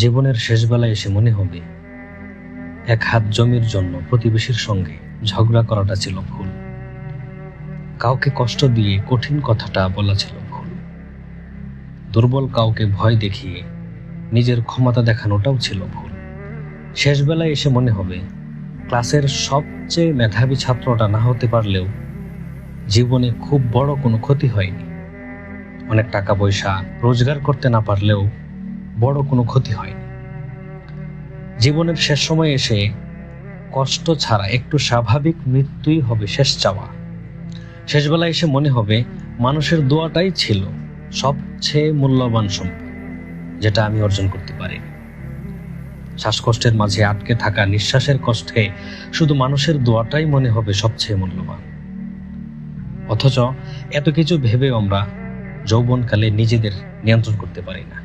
জীবনের শেষবেলায় এসে মনে হবে, এক হাত জমির জন্য প্রতিবেশীর সঙ্গে ঝগড়া করাটা ছিল ভুল। কাউকে কষ্ট দিয়ে কঠিন কথাটা বলা ছিল ভুল। দুর্বল কাউকে ভয় দেখিয়ে নিজের ক্ষমতা দেখানোটাও ছিল ভুল। শেষবেলায় এসে মনে হবে, ক্লাসের সবচেয়ে মেধাবী ছাত্রটা না হতে পারলেও জীবনে খুব বড় কোনো ক্ষতি হয়নি। অনেক টাকা পয়সা রোজগার করতে না পারলেও বড় কোনো ক্ষতি হয়নি। জীবনের শেষ সময় এসে কষ্ট ছাড়া একটু স্বাভাবিক মৃত্যুই হবে শেষ চাওয়া। শেষবেলায় এসে মনে হবে মানুষের দোয়াটাই ছিল সবচেয়ে মূল্যবান সম্পদ, যেটা আমি অর্জন করতে পারি শ্বাসকষ্টের মাঝে আটকে থাকা নিঃশ্বাসের কষ্টে শুধু মানুষের দোয়াটাই মনে হবে সবচেয়ে মূল্যবান। অথচ এত কিছু ভেবেও আমরা যৌবনকালে নিজেদের নিয়ন্ত্রণ করতে পারি না।